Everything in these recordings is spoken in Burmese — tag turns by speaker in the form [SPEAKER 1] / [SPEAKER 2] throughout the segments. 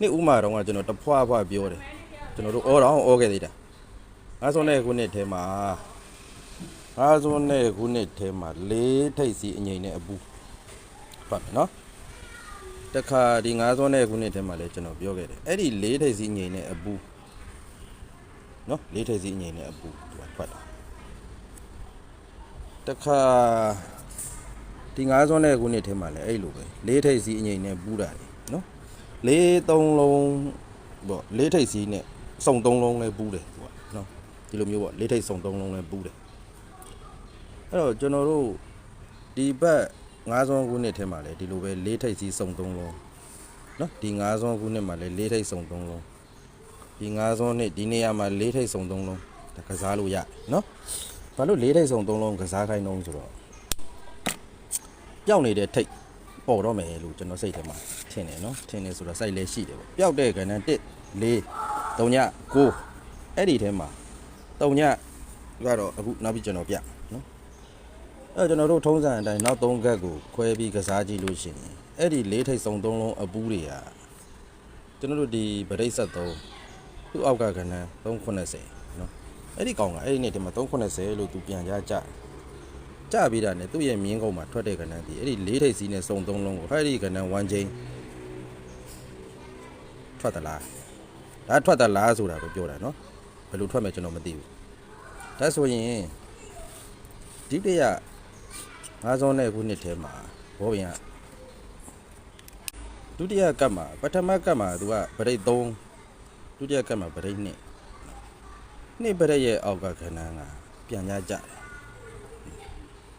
[SPEAKER 1] နှစ်ဥမာတော့ကကျွန်တော်တဖွာဖွာပြောတယ်ကျွန်တော်တို့အော်တော့အော်ခဲ့သေးတာငါးစုံတဲ့ခုနှစ်ထဲမှာငါးစုံတဲ့ခုနှစ်ထဲမှာလေးထိပ်စီအငိမ့်နဲ့အပူဖတ်မယ်နော်တခါဒီငါးစုံတဲ့ခုနှစ်ထဲမှာလည်းကျွန်တော်ပြောခဲ့တယ်အဲ့ဒီလေးထိပ်စီအငိမ့်နဲ့အပူနော်လေးထိပ်စီအငိမ့်နဲ့အပူသူကထွက်တာတခါဒီငါးစုံတဲ့ခုနှစ်ထဲမှာလည်းအဲ့လိုပဲလေးထိပ်စီအငိမ့်နဲ့ပူတာလေနော် လေးသုံးလုံးပေါ့လေးထိပ်စီးနဲ့စုံသုံးလုံးလဲပူးတယ်သူကနော်ဒီလိုမျိုးပေါ့လေးထိပ်စုံသုံးလုံးလဲပူးတယ်အဲ့တော့ကျွန်တော်တို့ဒီဘက်ငါးစွန်းခုနှစ်ထဲမှာလဲဒီလိုပဲလေးထိပ်စီးစုံသုံးလုံးနော်ဒီငါးစွန်းခုနှစ်မှာလဲလေးထိပ်စုံသုံးလုံးဒီငါးစွန်းနှစ်ဒီနေရာမှာလေးထိပ်စုံသုံးလုံးဒါကစားလို့ရတယ်နော်ဘာလို့လေးထိပ်စုံသုံးလုံးကစားခိုင်းတော့ဆိုတော့ပြောင်းနေတဲ့ထိပ် ပေါ်တော့မယ်လို့ကျွန်တော်စိတ်ထဲမှာထင်တယ်နော်ထင်တယ်ဆိုတော့စိုက်လဲရှိတယ်ပေါ့ပျောက်တဲ့ကဏ္ဍ1 4 3ည9အဲ့ဒီထဲမှာ3ညကတော့အခုနောက်ပြီးကျွန်တော်ပြနော်အဲ့တော့ကျွန်တော်တို့ထုံးစံအတိုင်းနောက်3ကက်ကိုခွဲပြီးကစားကြည့်လို့ရှိရင်အဲ့ဒီလေးထိပ်စုံ3လုံးအပူးတွေကကျွန်တော်တို့ဒီဗရိတ်ဆက်3သူ့အောက်ကကဏ္ဍ390နော်အဲ့ဒီကောင်ကအဲ့ဒီနေ့ဒီမှာ390လို့သူပြန်ကြကြ ကြပြီးတာနဲ့သူ့ရဲ့မြင်းကုန်းမှာထွက်တဲ့ကဏ္ဍဒီအဲ့ဒီလေးထိပ်စီးနဲ့စုံသုံးလုံးကိုဟဲ့ဒီကဏ္ဍ1ချင်းထွက်သလားဒါထွက်သလားဆိုတာကိုပြောတာနော်ဘယ်လိုထွက်မယ်ကျွန်တော်မသိဘူးဒါဆိုရင်ဒီတရငါးစုံတဲ့ခုနှစ်ထဲမှာဘောရင်ကဒုတိယကတ်မှာပထမကတ်မှာသူကဗရိတ်3ဒုတိယကတ်မှာဗရိတ်2နှစ်ဗရိတ်ရဲ့အောက်ကခဏန်းကပြန်ကြကြတယ်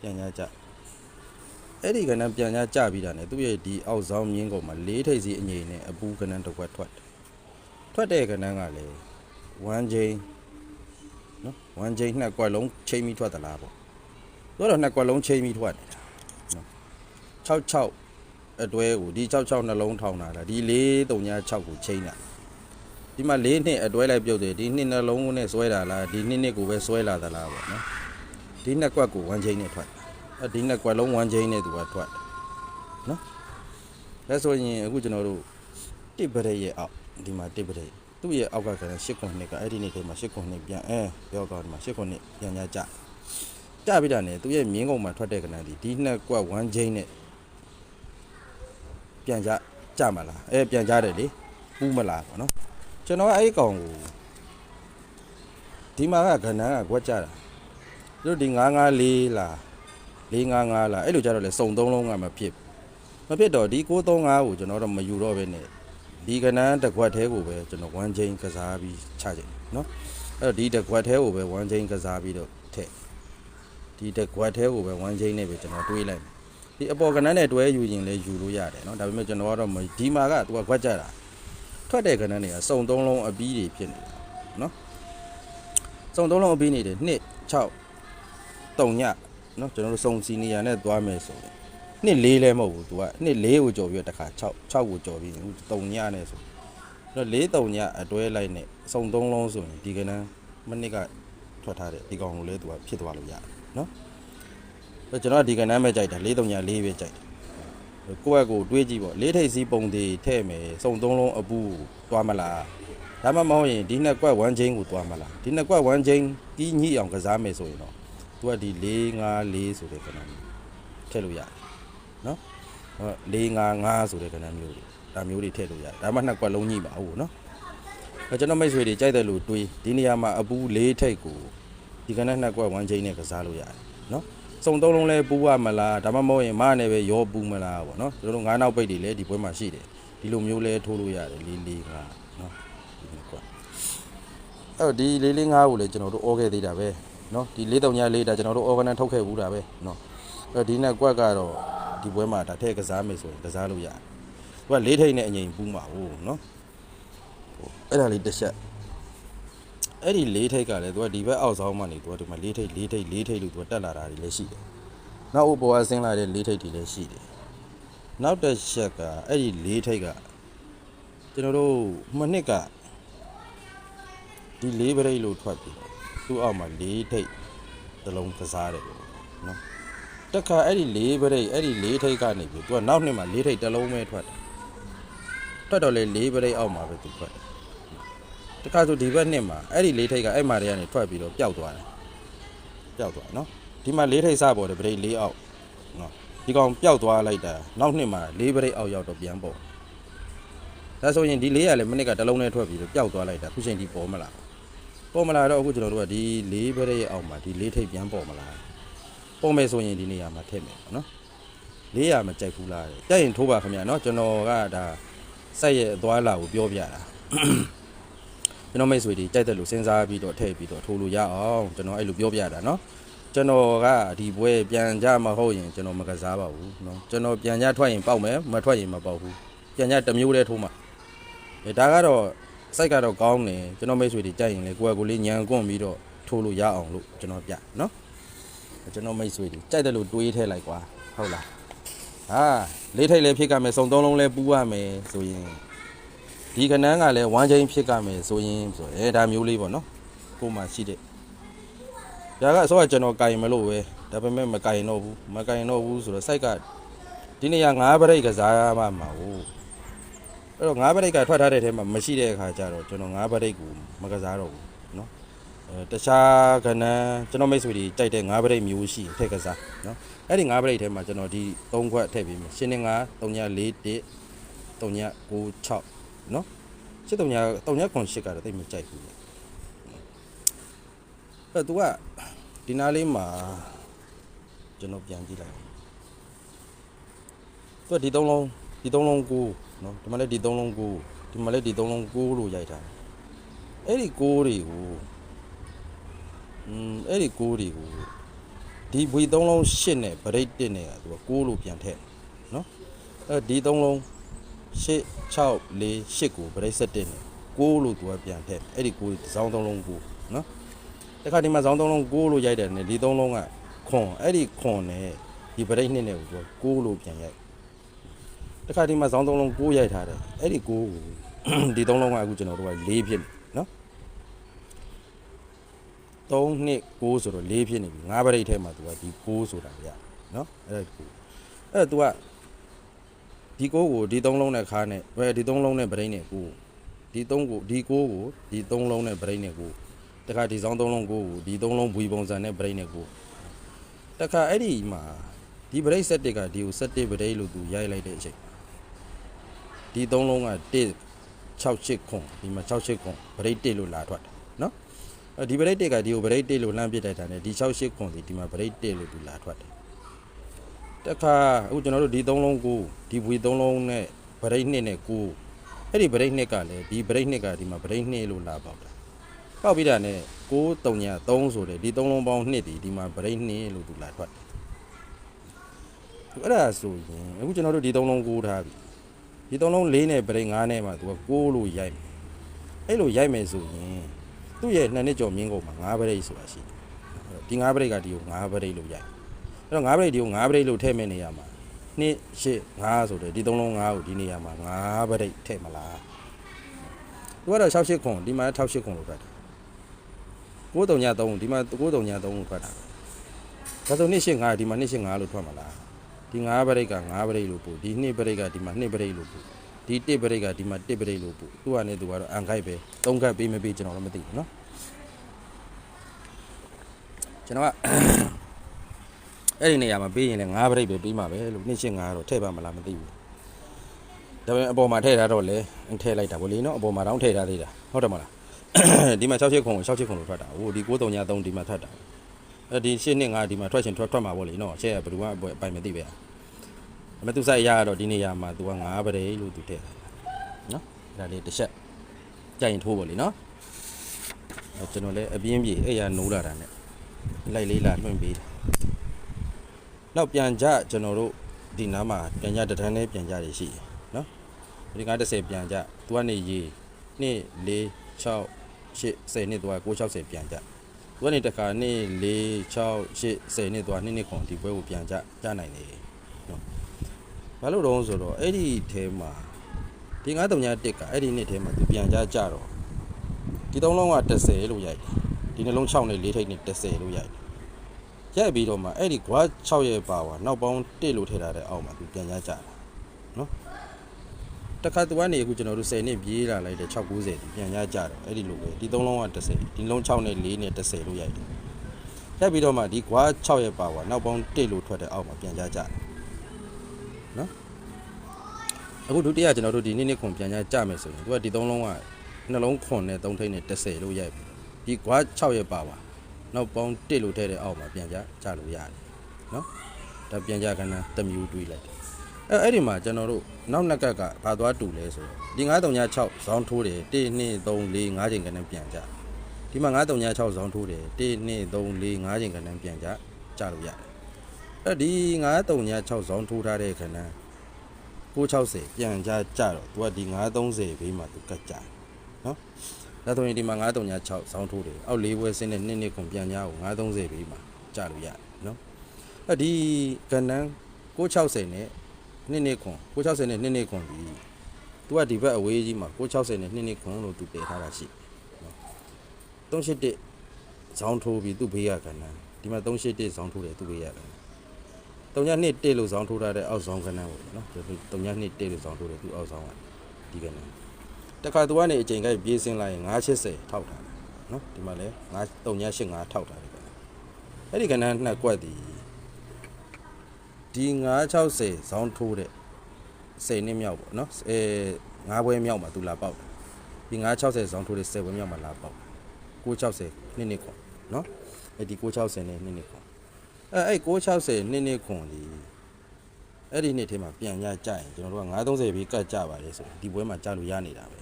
[SPEAKER 1] ပြန်ကြကြအဲ့ဒီကဏ္ဍပြန်ကြကြပြီးတာ ਨੇ သူ့ရဲ့ဒီအောက်ဆောင်မြင်းကုန်မှာလေးထိပ်စီအငိမ့်နဲ့အပူကဏ္ဍတစ်ခွက်ထွက်တယ်ထွက်တဲ့ကဏ္ဍကလည်း1ချိန်နော်1ချိန်နှစ်ကွက်လုံးချိန်ပြီးထွက်သလားပေါ့သူကတော့နှစ်ကွက်လုံးချိန်ပြီးထွက်နေတာနော်66အတွဲကိုဒီ66နှလုံးထောင်တာလားဒီ436ကိုချိန်တာဒီမှာ4နှစ်အတွဲလိုက်ပြုတ်တယ်ဒီနှစ်နှလုံးနဲ့ဆွဲတာလားဒီနှစ်နှစ်ကိုပဲဆွဲလာသလားပေါ့နော် ဒီနှစ်ကွက်ကို1ချိန်နဲ့ထွက်အဲဒီနှစ်ကွက်လုံး1ချိန်နဲ့သူကထွက်နော်ဒါဆိုရင်အခုကျွန်တော်တို့တစ်ပရက်ရဲ့အောက်ဒီမှာတစ်ပရက်သူ့ရဲ့အောက်ကကလည်း8ခုနှစ်ကအဲ့ဒီနေ့ထဲမှာ8ခုနှစ်ပြန်အဲပြောကောင်းဒီမှာ8ခုနှစ်ပြန်ကြကြကြပြီးတာနဲ့သူ့ရဲ့မြင်းကုံမှာထွက်တဲ့ကဏ္ဍဒီဒီနှစ်ကွက်1ချိန်နဲ့ပြန်ကြကြမလားအဲပြန်ကြတယ်လေပူးမလားပေါ့နော်ကျွန်တော်ကအဲ့ဒီကောင်ကိုဒီမှာကကဏ္ဍကကွက်ကြတာ တို့ဒီ954လား455လားအဲ့လိုကြတော့လေစုံသုံးလုံးကမဖြစ်မဖြစ်တော့ဒီ635ကိုကျွန်တော်တော့မယူတော့ပဲနဲ့ဒီကနန်းတစ်ခွက်သေးကိုပဲကျွန်တော်1ချိန်ကစားပြီးချချိန်เนาะအဲ့တော့ဒီတစ်ခွက်သေးကိုပဲ1ချိန်ကစားပြီးတော့ထည့်ဒီတစ်ခွက်သေးကိုပဲ1ချိန်နဲ့ပဲကျွန်တော်တွေးလိုက်မယ်ဒီအပေါ်ကနန်းနဲ့တွဲယူရင်လည်းယူလို့ရတယ်เนาะဒါပေမဲ့ကျွန်တော်ကတော့မဒီမှာကသူကခွက်ကြတာထွက်တဲ့ကနန်းတွေကစုံသုံးလုံးအပြီးတွေဖြစ်နေတယ်เนาะစုံသုံးလုံးအပြီးနေတယ်2 6 တုံညเนาะကျွန်တော်တို့စုံစီနီယာနဲ့သွားမယ်ဆိုရင်နှစ်လေးလည်းမဟုတ်ဘူး तू ကနှစ်လေးကိုကြော်ပြီးတော့တစ်ခါ6 6ကိုကြော်ပြီးအခုတုံညနဲ့ဆိုတော့လေးတုံညအတွဲလိုက်နဲ့စုံသုံးလုံးဆိုရင်ဒီကနန်းမနစ်ကထွက်ထားတဲ့ဒီကောင်ကိုလည်း तू ကဖြစ်သွားလို့ရတယ်เนาะအဲ့ကျွန်တော်ကဒီကနန်းပဲကြိုက်တာလေးတုံညလေးပဲကြိုက်တယ်ကိုယ့်အကိုတွေးကြည့်ပေါ့လေးထိပ်စီးပုံသေးထဲ့မယ်စုံသုံးလုံးအပူသွားမလားဒါမှမဟုတ်ရင်ဒီနှစ်ကွက်1ချင်းကိုသွားမလားဒီနှစ်ကွက်1ချင်းကြီးညှိအောင်ကစားမယ်ဆိုရင်တော့ သူကဒီ4 5 4ဆိုတဲ့ကဏ္ဍမျိုးထည့်လို့ရတယ်နော်ဟော4 5 5ဆိုတဲ့ကဏ္ဍမျိုးတွေဒါမျိုးတွေထည့်လို့ရတယ်ဒါမှနှစ်ကွက်လုံးညှိပါဟုတ်နော်အဲကျွန်တော်မိတ်ဆွေတွေကြိုက်တယ်လို့တွေးဒီနေရာမှာအပူ၄ထိတ်ကိုဒီကဏ္ဍနှစ်ကွက်1ချိန်နဲ့ကစားလို့ရတယ်နော်စုံသုံးလုံးလဲပူရမလားဒါမှမဟုတ်ရင်မနဲ့ပဲရောပူမလားပေါ့နော်တို့တို့ငါးနောက်ပိတ်တွေလည်းဒီပွဲမှာရှိတယ်ဒီလိုမျိုးလဲထိုးလို့ရတယ်၄၄5နော်ဒီနှစ်ကွက်အဲ့တော့ဒီလေးလေးငါးကိုလည်းကျွန်တော်တို့ဩခဲ့သေးတာပဲ နော်ဒီ၄၃ည၄ဒါကျွန်တော်တို့ organize ထုတ်ခဲ့ဘူးတာပဲနော်အဲ့တော့ဒီနေ့ကွက်ကတော့ဒီပွဲမှာဒါထည့်ကစားမယ်ဆိုရင်ကစားလို့ရတယ်ကွက်၄ထိပ်နဲ့အငိမ်ပူးမှာဟုတ်နော်အဲ့ဒါလေးတစ်ချက်အဲ့ဒီ၄ထိပ်ကလည်းသူကဒီဘက်အောက်ဆောင်မှနေသူကဒီမှာ၄ထိပ်၄ထိပ်၄ထိပ်လို့သူကတက်လာတာတွေလည်းရှိတယ်နောက်ဥပဝါဆင်းလာတဲ့၄ထိပ်တွေလည်းရှိတယ်နောက်တစ်ချက်ကအဲ့ဒီ၄ထိပ်ကကျွန်တော်တို့မနစ်ကဒီ၄ပြိတ်လို့ထွက်ပြီ သူ့အောက်မှာလေးထိတ်တစ်လုံးကစားတယ်ပေါ့နော်တက်ခါအဲ့ဒီလေးပရိတ်အဲ့ဒီလေးထိတ်ကနေပြီသူကနောက်နှစ်မှာလေးထိတ်တစ်လုံးပဲထွက်တယ်ထွက်တော့လေ၄ပရိတ်အောက်မှာပဲသူထွက်တယ်တခါဆိုဒီဘက်နှစ်မှာအဲ့ဒီလေးထိတ်ကအဲ့မှာတွေကနေထွက်ပြီးတော့ပျောက်သွားတယ်ပျောက်သွားတယ်နော်ဒီမှာလေးထိတ်စပေါ်တယ်ပရိတ်၄အောက်နော်ဒီကောင်ပျောက်သွားလိုက်တာနောက်နှစ်မှာ၄ပရိတ်အောက်ရောက်တော့ပြန်ပေါ်ဒါဆိုရင်ဒီလေးကလည်းမနစ်ကတစ်လုံးနဲ့ထွက်ပြီးတော့ပျောက်သွားလိုက်တာခုချိန်ဒီပေါ်မလား ပေါ်မလာတော့အခုကျွန်တော်တို့ကဒီ၄ပရိတ်အောက်မှာဒီလေးထိတ်ပြန်ပေါ်မလားပေါ်မယ်ဆိုရင်ဒီနေရာမှာထည့်မယ်ပေါ့နော် 400မကြိုက်ဘူးလားတဲ့ကြိုက်ရင်ထိုးပါခင်ဗျာเนาะကျွန်တော်ကဒါစိုက်ရဲ့အသွားလာကိုပြောပြတာကျွန်တော်မိတ်ဆွေတွေကြိုက်တယ်လို့စဉ်းစားပြီးတော့ထည့်ပြီးတော့ထိုးလို့ရအောင်ကျွန်တော်အဲ့လိုပြောပြတာเนาะကျွန်တော်ကဒီပွဲပြန်ကြမဟုတ်ရင်ကျွန်တော်မကစားပါဘူးเนาะကျွန်တော်ပြန်ကြထွက်ရင်ပေါက်မယ်မထွက်ရင်မပေါက်ဘူးပြန်ကြတစ်မျိုးတည်းထိုးမှာအဲဒါကတော့ စိုက်ကတော့ကောင်းတယ်ကျွန်တော်မိတ်ဆွေတွေကြိုက်ရင်လေကိုယ့်ကကိုယ်လေးညံကွန့်ပြီးတော့ထိုးလို့ရအောင်လို့ကျွန်တော်ပြနော်ကျွန်တော်မိတ်ဆွေတွေကြိုက်တယ်လို့တွေးထည့်လိုက်ကွာဟုတ်လားဟာလေးထိတ်လည်းဖြစ်ကမယ်စုံသုံးလုံးလည်းပူရမယ်ဆိုရင်ဒီခဏန်းကလည်းဝမ်းချင်းဖြစ်ကမယ်ဆိုရင်ဆိုရဲဒါမျိုးလေးပေါ့နော်ကိုမှရှိတဲ့ဒါကအစောကကျွန်တော်ကင်မလို့ပဲဒါပေမဲ့မကင်တော့ဘူးမကင်တော့ဘူးဆိုတော့စိုက်ကဒီနေရာငါးဘရိတ်ကစားရမှမှာဟုတ် အဲ့တော့9ပရိတ်ကထွက်ထားတဲ့ထဲမှာမရှိတဲ့အခါကျတော့ကျွန်တော်9ပရိတ်ကိုမကစားတော့ဘူးနော်အဲတခြားခဏန်းကျွန်တော်မိတ်ဆွေတွေကြိုက်တဲ့9ပရိတ်မျိုးရှိရင်ထည့်ကစားနော်အဲ့ဒီ၅ပရိတ်ထဲမှာကျွန်တော်ဒီ၃ခွက်ထည့်ပေးမယ်ရှင်းနေ9 3ည4 1 3ည9 6နော်ရှင်း3ည3ည9 8ကတော့တိတ်မကြိုက်ဘူးလေအဲ့သူကဒီနားလေးမှာကျွန်တော်ပြန်ကြည့်လိုက်သူကဒီ၃လုံးဒီ၃လုံး9 နော်ဒီမှာလည်းဒီ၃လုံး9ဒီမှာလည်းဒီ၃လုံး9လို့ရိုက်ထားတယ်အဲ့ဒီ9တွေကိုอืมအဲ့ဒီ9တွေကိုဒီဘွေသုံးလုံး8နဲ့ဗရိတ်1နဲ့ကသူက6လို့ပြန်ထည့်နော်အဲဒီသုံးလုံး8 6 4 8ကိုဗရိတ်7နဲ့6လို့သူကပြန်ထည့်အဲ့ဒီ6ဒီဇောင်းသုံးလုံး6နော်တခါဒီမှာဇောင်းသုံးလုံး6လို့ရိုက်တယ်နဲ့ဒီသုံးလုံးကခွန်အဲ့ဒီခွန်နဲ့ဒီဗရိတ်2နဲ့ကိုသူက6လို့ပြန်ရိုက် တခါဒီမှာဇောင်းသုံးလုံး6ရိုက်ထားတယ်အဲ့ဒီ6ကိုဒီသုံးလုံးကအခုကျွန်တော်တို့က4ဖြစ်နေနော်3နှစ်6ဆိုတော့4ဖြစ်နေပြီ၅ပရိတ်ထဲမှာသူကဒီ6ဆိုတာရနော်အဲ့ဒါကိုအဲ့ဒါ तू ကဒီ6ကိုဒီ3လုံးနဲ့ခါနဲ့ဘယ်ဒီ3လုံးနဲ့ပရိတ်နဲ့6ဒီ3ကိုဒီ6ကိုဒီ3လုံးနဲ့ပရိတ်နဲ့6တခါဒီဆောင်3လုံး6ကိုဒီ3လုံးဘွေပုံစံနဲ့ပရိတ်နဲ့6တခါအဲ့ဒီမှာဒီပရိတ်7ကဒီကို7ပရိတ်လို့သူရိုက်လိုက်တဲ့အချိန် ဒီ3လုံးက1 6 8ခွန်ဒီမှာ6 8ခွန်ပရိတ်1လို့လာထွက်တယ်နော်အဲဒီဗရိတ်တစ်ကဒီကိုဗရိတ်တစ်လို့လှမ်းပစ်လိုက်တာ ਨੇ ဒီ68ခွန်စီဒီမှာဗရိတ်တစ်လို့ဒီလာထွက်တယ်တခါအခုကျွန်တော်တို့ဒီ3လုံးကိုဒီဘွေ3လုံးနဲ့ဗရိတ်2နဲ့ကိုအဲ့ဒီဗရိတ်2ကလည်းဒီဗရိတ်2ကဒီမှာဗရိတ်2လို့လာပေါက်တာပေါက်ပြီးတာ ਨੇ 6 3ည3ဆိုတယ်ဒီ3လုံးပေါင်း2ဒီဒီမှာဗရိတ်2လို့ဒီလာထွက်တယ်အဲ့ဒါဆိုရင်အခုကျွန်တော်တို့ဒီ3လုံးကိုထားပြီ ဒီ3လုံး4နဲ့ဗရိတ်5နဲ့မှသူက6လို့ရိုက်မယ်အဲ့လိုရိုက်မယ်ဆိုရင်သူ့ရဲ့နှစ်နှစ်ကျော်မြင်းကုန်မှာ9ပရိတ်ဆိုတာရှိတယ်အဲ့တော့ဒီ9ပရိတ်ကဒီကို9ပရိတ်လို့ရိုက်အဲ့တော့9ပရိတ်ဒီကို9ပရိတ်လို့ထည့်မဲ့နေရမှာ2 8 5ဆိုတယ်ဒီ3လုံး9ကိုဒီနေရာမှာ9ပရိတ်ထည့်မလားသူကတော့6 8ခွန်ဒီမှာ6 8ခွန်လို့ထွက်တယ်9 3ည3ဒီမှာ9 3ည3လို့ထွက်တာဒါဆို2 8 5ဒီမှာ2 8 5လို့ထွက်မလား ဒီ9ပရိတ်က9ပရိတ်လို့ပို့ဒီ2ပရိတ်ကဒီမှာ2ပရိတ်လို့ပို့ဒီ1ပရိတ်ကဒီမှာ1ပရိတ်လို့ပို့သူကလည်းသူကတော့အန်ခိုက်ပဲ3ခက်ပေးမပေးကျွန်တော်လည်းမသိဘူးเนาะ ကျွန်တော်က အဲ့ဒီနေရာမှာပေးရင်လည်း၅ပရိတ်ပဲပြီးမှာပဲလို့နှစ်ချင်း၅တော့ထည့်ပါမလားမသိဘူးဒါပေမဲ့အပေါ်မှာထည့်ထားတော့လေထည့်လိုက်တာဗောလေနော်အပေါ်မှာတောင်းထည့်ထားသေးတာဟုတ်တယ်မလား ဒီမှာ6ချက်ခုံ6ချက်ခုံလို့ထွက်တာဟိုဒီ9393ဒီမှာထွက်တာ အဲ့ဒီ8နှစ်5ဒီမှာထွက်ရှင်ထွက်ထွက်မှာဗောလေနော်ရှက်ဘယ်သူကအပိုင်မသိပဲဒါပေမဲ့သူစိုက်ရကတော့ဒီနေရာမှာသူက၅ပရိတ်လို့သူထည့်နော်အဲ့ဒါလေးတစ်ချက်ကြိုင်ထိုးဗောလေနော်အဲ့ကျွန်တော်လည်းအပြင်းပြေအဲ့ရနိုးလာတာနဲ့လိုက်လေးလာလွှင့်ပေးတယ်။နောက်ပြန်ကြကျွန်တော်တို့ဒီနားမှာပြန်ကြတထန်းလေးပြန်ကြရရှိတယ်နော်။ဒီကား30ပြန်ကြ။ तू ကနေရေ2 4 6 8 10နှစ် तू က960ပြန်ကြ။ သူကနေတခါနေ့4 6 8 10နှစ်သွားနှစ်နှစ်ခွန်ဒီပွဲကိုပြန်ကြကြနိုင်နေနော်ဘာလို့တော့ဆိုတော့အဲ့ဒီထဲမှာဒီ939တက်ကအဲ့ဒီနှစ်ထဲမှာသူပြန်ကြကြတော့ဒီသုံးလုံးက30လို့ရိုက်တယ်ဒီနှလုံး6နဲ့4ထိပ်နဲ့30လို့ရိုက်တယ်ရိုက်ပြီးတော့မှအဲ့ဒီ graph 6ရဲ့ပါဝါနောက်ပေါင်း1လို့ထည့်ထားတဲ့အောက်မှာသူပြန်ကြကြတာနော် တခါသူကနေအခုကျွန်တော်တို့10နှစ်ပြေးလာလိုက်တဲ့690ဒီပြန်ရကြတယ်အဲ့ဒီလိုပဲဒီ3လုံးက30ဒီလုံး6နဲ့4နဲ့30လို့ရိုက်တယ်ရိုက်ပြီးတော့မှဒီကွာ6ရဲ့ပါဝါနောက်ပေါင်း1လို့ထွက်တဲ့အောက်မှာပြန်ရကြတယ်နော်အခုဒုတိယကျွန်တော်တို့ဒီနေ့နေ့ခွန်ပြန်ရကြမယ်ဆိုရင်သူကဒီ3လုံးကနှလုံးခွန်နဲ့3ထိပ်နဲ့30လို့ရိုက်ပြီဒီကွာ6ရဲ့ပါဝါနောက်ပေါင်း1လို့ထည့်တဲ့အောက်မှာပြန်ကြကြလို့ရတယ်နော်ဒါပြန်ကြကဏ္ဍတစ်မျိုးတွေးလိုက်တယ် အဲအဲ့ဒီမှာကျွန်တော်တို့နောက်နှစ်ကက်ကဘာသွားတူလဲဆိုတော့ဒီ936ဇောင်းထိုးတယ်1 2 3 4 5ချိန်ကနေပြန်ကြဒီမှာ936ဇောင်းထိုးတယ်1 2 3 4 5ချိန်ကနေပြန်ကြကြလို့ရတယ်အဲ့ဒီ936ဇောင်းထိုးထားတဲ့ခဏ960ပြန်ကြကြတော့သူကဒီ930ဘေးမှာသူကတ်ကြတယ်နော်ဒါဆိုရင်ဒီမှာ936ဇောင်းထိုးတယ်အောက်၄ဘွဲစင်းနဲ့နှစ်နှစ်ခွန်ပြန်ကြအောင်930ဘေးမှာကြလို့ရတယ်နော်အဲ့ဒီကဏ္ဍ960နဲ့ နှစ်နှစ်ခွန်660နဲ့နှစ်နှစ်ခွန်ပြီသူကဒီဘက်အဝေးကြီးမှာ660နဲ့နှစ်နှစ်ခွန်လို့သူတည်ထားတာရှိနော်381ဇောင်းထိုးပြီးသူ့ဘေးရကဏ္ဍဒီမှာ381ဇောင်းထိုးတယ်သူ့ဘေးရကဏ္ဍ3ညနှစ်1လို့ဇောင်းထိုးထားတဲ့အောက်ဇောင်းကဏ္ဍပေါ့နော်3ညနှစ်1လို့ဇောင်းထိုးတယ်သူ့အောက်ဇောင်းကဒီကဏ္ဍတခါသူကနေအချိန်ကိုက်ပြေးစင်းလိုက်ရင်980ထောက်ထားတယ်နော်ဒီမှာလဲ9 385ထောက်ထားတယ်ကဏ္ဍအဲ့ဒီကဏ္ဍနှစ်ကွက်ဒီ ဒီ960ဇောင်းထိုးတဲ့10နှစ်မြောက်ပေါ့နော်အဲ9ဘွဲမြောက်မှာသူလာပေါက်တယ်ဒီ960ဇောင်းထိုးတဲ့10ဘွဲမြောက်မှာလာပေါက်960နှစ်နှစ်ခွန်နော်အဲဒီ960နဲ့နှစ်နှစ်ခွန်အဲအဲ့960နှစ်နှစ်ခွန်ဒီအဲ့ဒီနှစ်ထဲမှာပြန်ရကြရင်ကျွန်တော်တို့က930ပြီးကတ်ကြပါလေဆိုဒီဘွဲမှာကြလို့ရနေတာပဲ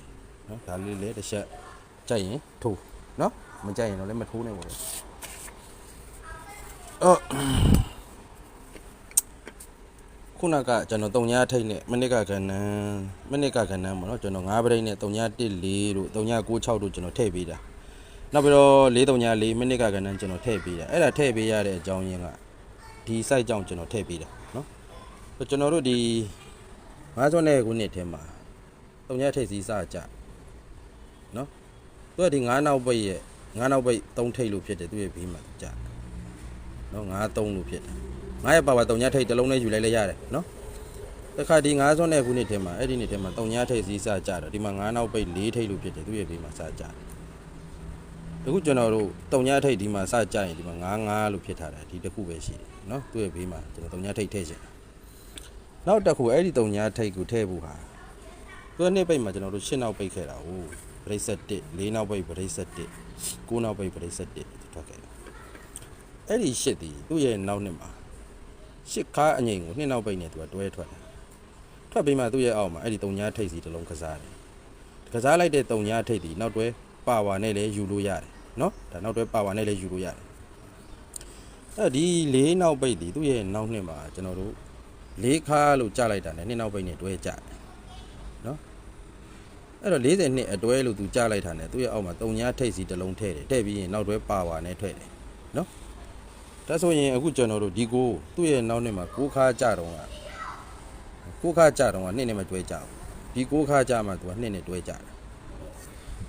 [SPEAKER 1] နော်ဒါလေးလေတစ်ချက်ကြရင်ထိုးနော်မကြရင်တော့လည်းမထိုးနဲ့ပေါ့လေအော် ခုနကကျွန်တော်3ညထိတ်နဲ့မနစ်ကကဏ္ဍမနစ်ကကဏ္ဍပေါ့နော်ကျွန်တော်9ပရိတ်နဲ့3ည14တို့3ည96တို့ကျွန်တော်ထည့်ပေးတာနောက်ပြီးတော့4 3ည4မနစ်ကကဏ္ဍကျွန်တော်ထည့်ပေးတာအဲ့ဒါထည့်ပေးရတဲ့အကြောင်းရင်းကဒီ site ကြောင့်ကျွန်တော်ထည့်ပေးတာနော်ကျွန်တော်တို့ဒီ9ကျော်နဲ့ခုနှစ်ထဲမှာ3ညထိတ်စီစကြနော်သူကဒီ9နောက်ပိတ်ရဲ့9နောက်ပိတ်3ထိတ်လို့ဖြစ်တယ်သူရဲ့ဘေးမှာကြနော်9 3လို့ဖြစ်တယ် ငါးရပါပါတုံညာထိတ်တစ်လုံးနဲ့ယူလိုက်လဲရတယ်နော်တခါဒီ9ဆွန်းတဲ့ခုနှစ်ထဲမှာအဲ့ဒီနှစ်ထဲမှာတုံညာထိတ်စီးစကြတော့ဒီမှာ9နောက်ပိတ်4ထိတ်လို့ဖြစ်တယ်သူရဲ့ဘေးမှာစကြတယ်အခုကျွန်တော်တို့တုံညာထိတ်ဒီမှာစကြရင်ဒီမှာ9 9လို့ဖြစ်ထားတယ်ဒီတစ်ခုပဲရှိတယ်နော်သူ့ရဲ့ဘေးမှာကျွန်တော်တုံညာထိတ်ထည့်ချင်တယ်နောက်တစ်ခုအဲ့ဒီတုံညာထိတ်ကိုထည့်ဖို့ဟာသူကနှစ်ပိတ်မှာကျွန်တော်တို့ရှင်းနောက်ပိတ်ခဲ့တာဟုတ်ပရိဆက်1 4နောက်ပိတ်ပရိဆက်1 9နောက်ပိတ်ပရိဆက်1ထွက်ခဲ့တယ်အဲ့ဒီရှစ်ဒီသူ့ရဲ့နောက်နှစ်မှာ ရှစ်ကားအငိမ်ကိုနှစ်နောက်ပိတ်နဲ့သူကတွဲထွက်တယ်ထွက်ပြီးမှသူ့ရဲ့အောက်မှာအဲ့ဒီတုံညာထိတ်စီတစ်လုံးကစားတယ်ကစားလိုက်တဲ့တုံညာထိတ်ဒီနောက်တွဲပါဝါနဲ့လည်းယူလို့ရတယ်နော်ဒါနောက်တွဲပါဝါနဲ့လည်းယူလို့ရတယ်အဲ့ဒီလေးနောက်ပိတ်ဒီသူ့ရဲ့နောက်နှစ်မှာကျွန်တော်တို့လေးခါလို့ကြားလိုက်တာနဲ့နှစ်နောက်ပိတ်နဲ့တွဲကြတယ်နော်အဲ့တော့40နှစ်အတွဲလို့သူကြားလိုက်တာနဲ့သူ့ရဲ့အောက်မှာတုံညာထိတ်စီတစ်လုံးထည့်တယ်ထည့်ပြီးရင်နောက်တွဲပါဝါနဲ့ထွက်တယ်နော် ဒါဆိုရင်အခုကျွန်တော်တို့ဒီကိုသူ့ရဲ့နောက်နှစ်မှာကိုးခါကြတော့ကကိုးခါကြတော့ကနှစ်နဲ့မတွဲကြဘူးဒီကိုးခါကြမှာသူကနှစ်နဲ့တွဲကြတယ်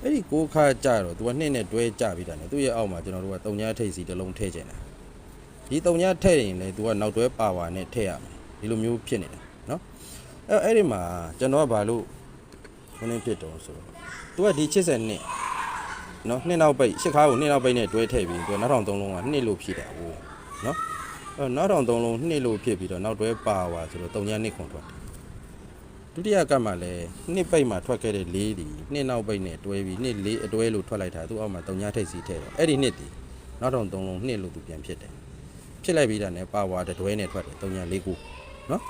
[SPEAKER 1] အဲ့ဒီကိုးခါကြတော့သူကနှစ်နဲ့တွဲကြပြီးတာနဲ့သူ့ရဲ့အောက်မှာကျွန်တော်တို့ကတုံညာထိတ်စီတစ်လုံးထည့်ချင်တယ်ဒီတုံညာထည့်ရင်လေသူကနောက်တွဲပါဝါနဲ့ထည့်ရမယ်ဒီလိုမျိုးဖြစ်နေတယ်နော်အဲ့အဲ့ဒီမှာကျွန်တော်ကဘာလို့ခင်းဖြစ်တော့ဆိုတော့သူကဒီ80နှစ်နော်နှစ်နောက်ပိတ်ရှစ်ခါကိုနှစ်နောက်ပိတ်နဲ့တွဲထည့်ပြီးသူကနောက်ထောင်သုံးလုံးကနှစ်လို့ဖြစ်တာဟို နော်အဲနောက်တောင်သုံးလုံးနှစ်လို့ဖြစ်ပြီးတော့နောက်တွဲပါသွားဆိုတော့တုံညာနှစ်ခွန်ထွက်တယ်ဒုတိယကပ်မှာလည်းနှစ်ပိတ်မှာထွက်ခဲ့တဲ့လေးဒီနှစ်နောက်ပိတ်နဲ့တွဲပြီးနှစ်လေးအတွဲလို့ထွက်လိုက်တာသူ့အောက်မှာတုံညာထိတ်စီထည့်တယ်အဲ့ဒီနှစ်ဒီနောက်တောင်သုံးလုံးနှစ်လို့သူပြန်ဖြစ်တယ်ဖြစ်လိုက်ပြီးတာနဲ့ပါဝါတတွဲနဲ့ထွက်တယ်တုံညာလေးကိုနော်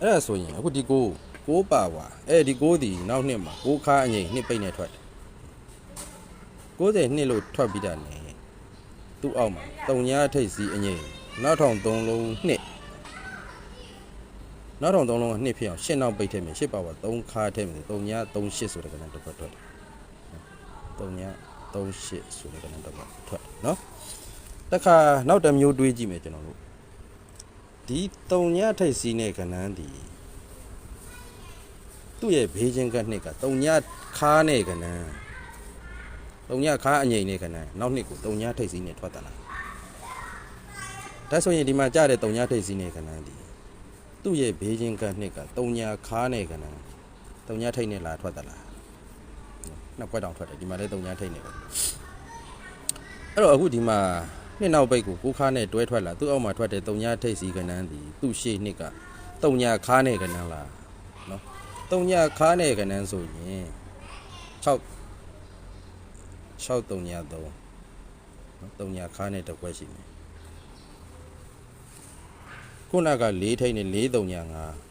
[SPEAKER 1] အဲ့ဒါဆိုရင်အခုဒီကိုကိုပါဝါအဲ့ဒီကိုဒီနောက်နှစ်မှာကိုခါအငိမ်နှစ်ပိတ်နဲ့ထွက်တယ်90နှစ်လို့ထွက်ပြီးတာနဲ့ သူ့အောက်မှာတုံညာထိတ်စီအငိမ့်နောက်ထောင်သုံးလုံးနှစ်နောက်ထောင်သုံးလုံးကနှစ်ဖြစ်အောင်ရှင်းနောက်ပိတ်ထည့်မယ်ရှစ်ပါဝါ3ခါထည့်မယ်တုံညာ38ဆိုတဲ့ကဏ္ဍတစ်ခွက်ထွက်တယ်တုံညာ38ဆိုတဲ့ကဏ္ဍတစ်ခွက်ထွက်နော်တခါနောက်တစ်မျိုးတွေးကြည့်မယ်ကျွန်တော်တို့ဒီတုံညာထိတ်စီနဲ့ကဏ္ဍဒီသူ့ရဲ့ဘေးချင်းကနှစ်ကတုံညာခါနဲ့ကဏ္ဍ တုံညခါအငိမ့်နေခဏနောက်နှစ်ကိုတုံညထိတ်စီးနေထွက်တာလားဒါဆိုရင်ဒီမှာကြားတဲ့တုံညထိတ်စီးနေခဏဒီသူ့ရဲ့ဘေးချင်းကနှစ်ကတုံညခါနေခဏတုံညာထိတ်နဲ့လာထွက်သလားနှစ်ကွက်တောင်ထွက်တယ်ဒီမှာလည်းတုံညာထိတ်နေပဲအဲ့တော့အခုဒီမှာနှစ်နောက်ပိတ်ကိုကိုးခါနဲ့တွဲထွက်လာသူ့အောက်မှာထွက်တဲ့တုံညာထိတ်စီကနန်းဒီသူ့ရှေ့နှစ်ကတုံညာခါနဲ့ကနန်းလားနော်တုံညာခါနဲ့ကနန်းဆိုရင်6 6တုံညာ3နော်တုံညာခါနဲ့တစ်ခွက်ရှိမယ်ခုနက4ထိတ်နဲ့4တုံညာ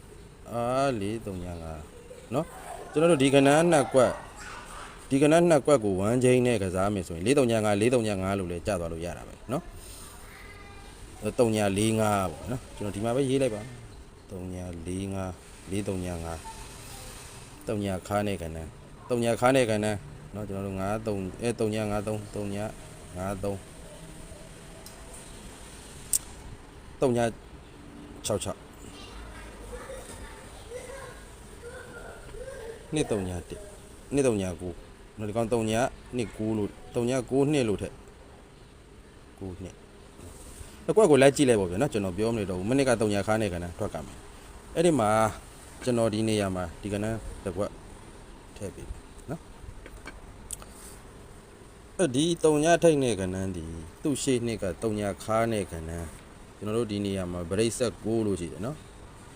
[SPEAKER 1] 5အာ4တုံညာ5နော်ကျွန်တော်တို့ဒီကနန်းနှစ်ကွက်ဒီကနန်းနှစ်ကွက်ကို1ချိန်နဲ့ကစားမယ်ဆိုရင်4တုံညာ5 4တုံညာ5လို့လည်းကြာသွားလို့ရတာပဲနော်တုံညာ4 5ပေါ့နော်ကျွန်တော်ဒီမှာပဲရေးလိုက်ပါတုံညာ4 5 4တုံညာ5တုံညာခါနဲ့ကနန်းတုံညာခါနဲ့ကနန်း เนาะကျွန်တော်တို့53အဲ3ည53 3ည53 3ည66နှစ်3ည1နှစ်3ည9နောက်ဒီကောင်3ညနှစ်9လို့3ည9နှစ်လို့ထက်9နှစ်အကွက်ကိုလိုက်ကြည့်လိုက်ပါဗျာเนาะကျွန်တော်ပြောမနေတော့ဘူးမိနစ်က3ညခါနဲ့ကနန်းထွက်ကမယ်အဲ့ဒီမှာကျွန်တော်ဒီနေရာမှာဒီကနန်းတစ်ကွက်ထည့်ပေး အဲ့ ဒီတုံညာထိတ်နဲ့ကနန်းဒီသူ့ရှေ့နှစ်ကတုံညာခါနဲ့ကနန်းကျွန်တော်တို့ဒီနေရာမှာဗရိတ်ဆက်6လို့ရှိတယ်နော်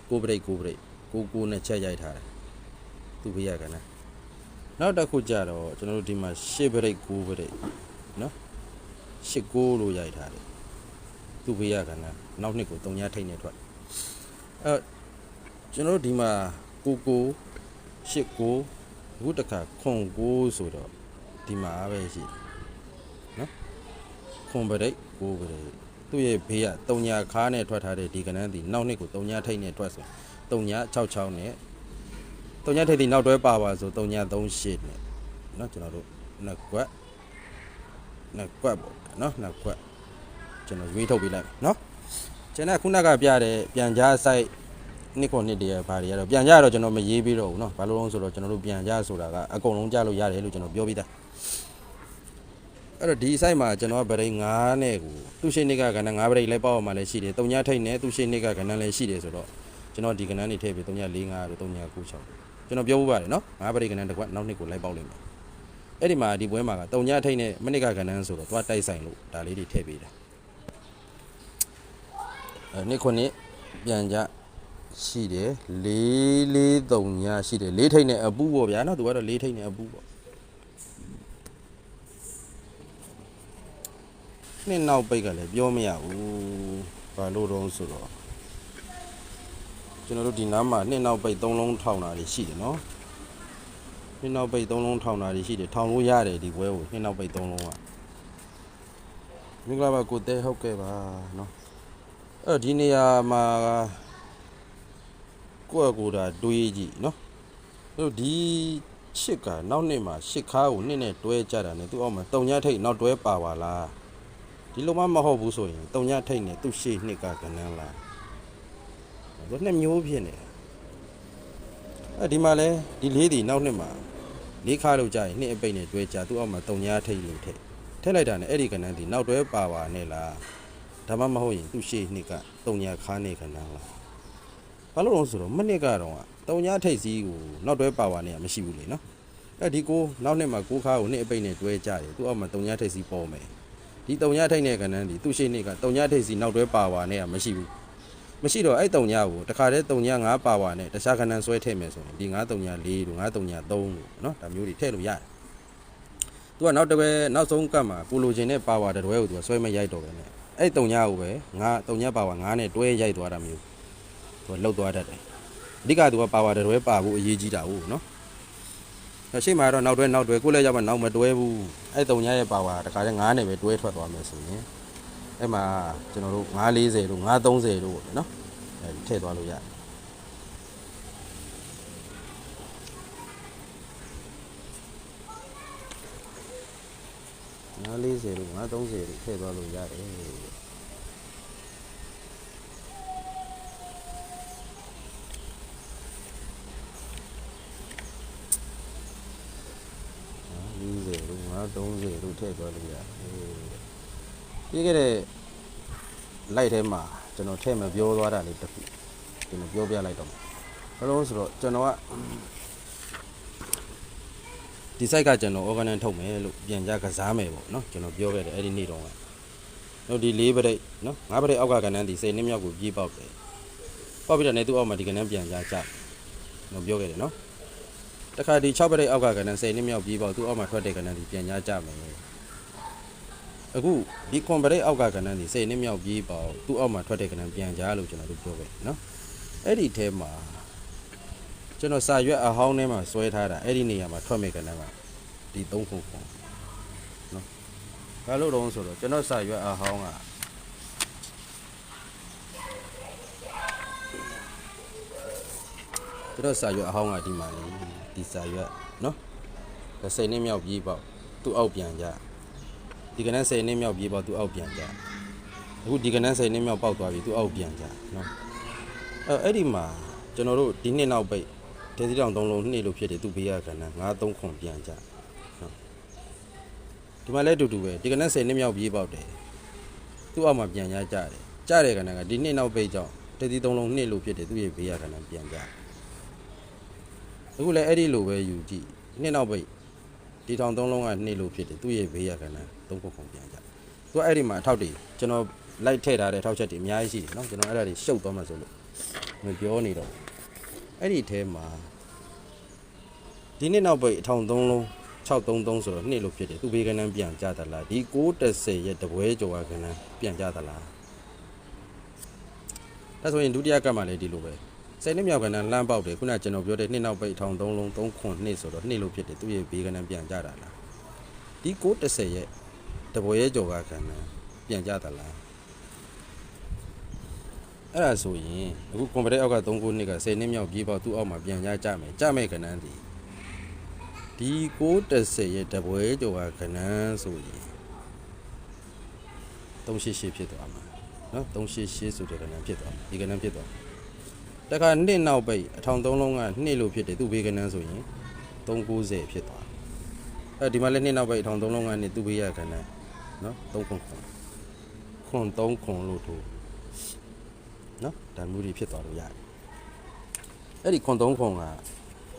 [SPEAKER 1] 6ဗရိတ်6ဗရိတ်6 6နဲ့ချက်ရိုက်ထားတယ်သူ့ဘေးရကနန်းနောက်တစ်ခုကြတော့ကျွန်တော်တို့ဒီမှာ10ဗရိတ်6ဗရိတ်နော်10 6လို့ရိုက်ထားတယ်သူ့ဘေးရကနန်းနောက်နှစ်ကိုတုံညာထိတ်နဲ့ထွက်အဲ့ကျွန်တော်တို့ဒီမှာ9 9 10 9အခုတစ်ခါခွန်9ဆိုတော့ဒီမှာပဲရှိတယ် ခွန်ပရိတ်ကိုပရိတ်သူ့ရဲ့ဘေးကတုံညာခါနဲ့ထွက်ထားတဲ့ဒီကနန်းဒီနောက်နှစ်ကိုတုံညာထိတ်နဲ့ထွက်ဆိုတုံညာ66နဲ့တုံညာထိတ်ဒီနောက်တွဲပါပါဆိုတုံညာ38နဲ့เนาะကျွန်တော်တို့နှစ်ကွက်နှစ်ကွက်ပေါ့เนาะနှစ်ကွက်ကျွန်တော်ရွေးထုတ်ပေးလိုက်မယ်เนาะကျွန်တော်ခုနကပြတဲ့ပြန်ကြား site နှစ်ခုနှစ်တည်းရဘာတွေရတော့ပြန်ကြားတော့ကျွန်တော်မရေးပြီးတော့ဘူးเนาะဘာလို့လဲဆိုတော့ကျွန်တော်တို့ပြန်ကြားဆိုတာကအကုန်လုံးကြားလို့ရတယ်လို့ကျွန်တော်ပြောပြီးသား အဲ့တော့ဒီ site မှာကျွန်တော်ဗရိတ်9နဲ့ကိုသူ့ရှိနေကကဏ္ဍ9ဗရိတ်လည်းပေါက်အောင်မှလည်းရှိတယ်။တုံညာထိတ်နဲ့သူ့ရှိနေကကဏ္ဍလည်းရှိတယ်ဆိုတော့ကျွန်တော်ဒီကဏ္ဍနေထည့်ပြီးတုံညာ45တို့တုံညာ96ကျွန်တော်ပြောဖို့ပါတယ်နော်9ဗရိတ်ကဏ္ဍတစ်ခွက်နောက်နှစ်ကိုလိုက်ပေါက်လိမ့်မယ်။အဲ့ဒီမှာဒီပွဲမှာကတုံညာထိတ်နဲ့မနစ်ကကဏ္ဍဆိုတော့သွားတိုက်ဆိုင်လို့ဒါလေးတွေထည့်ပေးတာ။အဲနှစ်ခုနှစ်ပြန်ကြရှိတယ်4 4တုံညာရှိတယ်4ထိတ်နဲ့အပူပေါ့ဗျာနော်သူကတော့4ထိတ်နဲ့အပူပေါ့ နှစ်နောက်ပိတ်ကလည်းပြောမရဘူးဘာလို့တော့ဆိုတော့ကျွန်တော်တို့ဒီနားမှာနှစ်နောက်ပိတ်သုံးလုံးထောင်တာတွေရှိတယ်နော်နှစ်နောက်ပိတ်သုံးလုံးထောင်တာတွေရှိတယ်ထောင်လို့ရတယ်ဒီဘွဲကိုနှစ်နောက်ပိတ်သုံးလုံးကမင်္ဂလာပါကိုတဲဟုတ်ကဲ့ပါနော်အဲ့တော့ဒီနေရာမှာကိုယ့်အကိုယ်တာတွေးကြည့်နော်အဲ့တော့ဒီရှစ်ကနောက်နှစ်မှာရှစ်ခါကိုနှစ်နဲ့တွဲကြတာ ਨੇ သူ့အောက်မှာတုံညာထိတ်နောက်တွဲပါပါလား ဒီလိုမှမဟုတ်ဘူးဆိုရင်တုံညထိတ်နေသူ့ရှေ့နှစ်ကကနန်းလာသူနှစ်မျိုးဖြစ်နေတယ်အဲဒီမှာလဲဒီလေးဒီနောက်နှစ်မှာလေးခါလို့ကြာရင်နှစ်အပိတ်နဲ့တွဲကြသူ့အောက်မှာတုံညထိတ်လို့ထည့်ထည့်လိုက်တာနဲ့အဲ့ဒီကနန်းဒီနောက်တွဲပါပါနဲ့လားဒါမှမဟုတ်ရင်သူ့ရှေ့နှစ်ကတုံညခါနေကနန်းလားဘာလို့လဲဆိုတော့မနစ်ကတော့ကတုံညထိတ်စည်းကိုနောက်တွဲပါပါနဲ့မရှိဘူးလေနော်အဲဒီကိုနောက်နှစ်မှာကိုခါကိုနှစ်အပိတ်နဲ့တွဲကြတယ်သူ့အောက်မှာတုံညထိတ်စည်းပေါ်မယ် ဒီတုံညထိုက်တဲ့ကဏ္ဍဒီသူ့ရှိနေကတုံညထိုက်စီနောက်တွဲပါဝါနဲ့ကမရှိဘူးမရှိတော့အဲ့တုံညကိုတခါတည်းတုံည9ပါဝါနဲ့တခြားကဏ္ဍဆွဲထည့်မယ်ဆိုရင်ဒီ9တုံည4တို့9တုံည3တို့နော်ဒါမျိုးတွေထည့်လို့ရတယ်သူကနောက်တစ်ခွဲနောက်ဆုံးကတ်မှာပူလိုချင်တဲ့ပါဝါတရွဲကိုသူကဆွဲမရိုက်တော့ပဲနဲ့အဲ့တုံညကိုပဲငါတုံညပါဝါ9နဲ့တွဲရိုက်သွားတာမျိုးသူကလှုပ်သွားတတ်တယ်အဓိကသူကပါဝါတရွဲပါဖို့အရေးကြီးတာဟုတ်နော် ရှိမကတော့နောက်တွဲနောက်တွဲကိုလည်းရောက်မှနောက်မတွဲဘူးအဲ့တုံညရဲ့ပါဝါတခါတည်း9နဲ့ပဲတွဲထွက်သွားမယ်ဆိုရင်အဲ့မှာကျွန်တော်တို့940တို့930တို့ပေါ့နော်အဲ့ဒီထည့်သွားလို့ရတယ်940တို့930တို့ထည့်သွားလို့ရတယ် 40တို့930တို့ထည့်သွားလို့ရတယ်ပြီးခဲ့တဲ့လိုက်ထဲမှာကျွန်တော်ထည့်မပြောသွားတာလေးတစ်ခုကျွန်တော်ပြောပြလိုက်တော့မယ်ဘယ်လိုလဲဆိုတော့ကျွန်တော်ကဒီ site ကကျွန်တော် organize ထုတ်မယ်လို့ပြန်ကြကစားမယ်ပေါ့နော်ကျွန်တော်ပြောခဲ့တယ်အဲ့ဒီနေ့တုန်းကတို့ဒီ၄ပရိတ်နော်၅ပရိတ်အောက်ကကဏ္ဍဒီစိတ်နှင်းမြောက်ကိုပြေးပေါက်တယ်ပေါက်ပြီးတော့နေသူ့အောက်မှာဒီကဏ္ဍပြန်ကြကြကျွန်တော်ပြောခဲ့တယ်နော် တခါဒီ6ပရိတ်အောက်ကကဏ္ဍစိတ်နှင်းမြောက်ပြေးပေါက်သူ့အောက်မှာထွက်တဲ့ကဏ္ဍဒီပြန်ကြကြမယ်အခုဒီကွန်ပရိတ်အောက်ကကဏ္ဍဒီစိတ်နှင်းမြောက်ပြေးပေါက်သူ့အောက်မှာထွက်တဲ့ကဏ္ဍပြန်ကြလို့ကျွန်တော်တို့ပြောခဲ့တယ်နော်အဲ့ဒီအဲမှာကျွန်တော်စာရွက်အဟောင်းထဲမှာစွဲထားတာအဲ့ဒီနေရာမှာထွက်မဲ့ကဏ္ဍကဒီ3ခုပေါ့နော်ဘာလို့တော့ဆိုတော့ကျွန်တော်စာရွက်အဟောင်းကကျွန်တော်စာရွက်အဟောင်းကဒီမှာလေ ဒီစာရွက်နော်ဒါစိတ်နဲ့မြောက်ပြေးပေါ့သူ့အောက်ပြန်ကြဒီကဏ္ဍစိတ်နဲ့မြောက်ပြေးပေါ့သူ့အောက်ပြန်ကြအခုဒီကဏ္ဍစိတ်နဲ့မြောက်ပေါက်သွားပြီသူ့အောက်ပြန်ကြနော်အဲ့အဲ့ဒီမှာကျွန်တော်တို့ဒီနှစ်နောက်ပိတ်ဒေသတောင်သုံးလုံးနှိမ့်လို့ဖြစ်တယ်သူဘေးရကဏ္ဍ9-3ခွန်ပြန်ကြနော်ဒီမှာလည်းအတူတူပဲဒီကဏ္ဍ10နှစ်မြောက်ပြေးပေါက်တယ်သူ့အောက်မှာပြန်ကြကြတယ်ကြတဲ့ကဏ္ဍကဒီနှစ်နောက်ပိတ်ကြောင့်ဒေသသုံးလုံးနှိမ့်လို့ဖြစ်တယ်သူရဲ့ဘေးရကဏ္ဍပြန်ကြ အခုလည်းအဲ့ဒီလိုပဲယူကြည့်နှစ်နောက်ပိတ်ဒီထောင်သုံးလုံးကနှိမ့်လို့ဖြစ်တယ်သူရဲ့ဘေးရကဏ္ဍ3ခွန်ခွန်ပြန်ကြသူကအဲ့ဒီမှာအထောက်တွေကျွန်တော်လိုက်ထည့်ထားတဲ့ထောက်ချက်တွေအများကြီးရှိတယ်နော်ကျွန်တော်အဲ့ဒါတွေရှုပ်သွားမှဆိုလို့မပြောနေတော့ဘူးအဲ့ဒီအဲမှာဒီနေ့နောက်ပိတ်အထောင်3လုံး633ဆိုတော့နှစ်လို့ဖြစ်တယ်သူဘေးကနန်းပြန်ကြသလားဒီ630ရဲ့တပွဲကျော်ကကနန်းပြန်ကြသလားဒါဆိုရင်ဒုတိယကတ်မှလည်းဒီလိုပဲ စိတ်နဲ့မြောက်ကနန်းလမ်းပေါက်တယ်ခုနကကျွန်တော်ပြောတဲ့နှစ်နောက်ပိတ်အထောင်3လုံး3ခွန်နှစ်ဆိုတော့နှစ်လို့ဖြစ်တယ်သူရဲ့ဘေးကနန်းပြန်ကြတာလားဒီ630ရဲ့တပွဲကျော်ကကနန်းပြန်ကြသလားအဲ့ဒါဆိုရင်အခုကွန်ပျူတာအောက်က3ခုနှစ်က10နှစ်မြောက်ပြေးပေါက်သူ့အောက်မှာပြန်ကြကြမယ်ကြမယ်ကနန်းဒီဒီ630ရဲ့တပွဲကျော်ကခဏန်းဆိုရင်388ဖြစ်သွားမှာနော်388ဆိုတဲ့ခဏန်းဖြစ်သွားဒီခဏန်းဖြစ်သွား တခါနှစ်နောက်ပိတ်အထောင်3လုံးကနှစ်လို့ဖြစ်တယ်သူ့ဘေးခဏန်းဆိုရင်390ဖြစ်သွားအဲဒီမှာလည်းနှစ်နောက်ပိတ်အထောင်3လုံးကနှစ်သူ့ဘေးရခဏန်းနော်3ခွန်ခွန်ခွန်3ခွန်လို့ထိုးနော်ဒါမျိုးတွေဖြစ်သွားလို့ရတယ်အဲ့ဒီခွန်3ခွန်က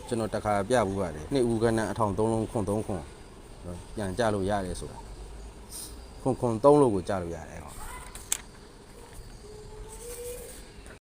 [SPEAKER 1] ကျွန်တော်တခါပြဘူးပါတယ်နှစ်ဦးကနန်းအထောင်3လုံးခွန်3ခွန်ပြန်ကြလို့ရတယ်ဆိုတာခွန်ခွန်3လို့ကိုကြလို့ရတယ်ဟော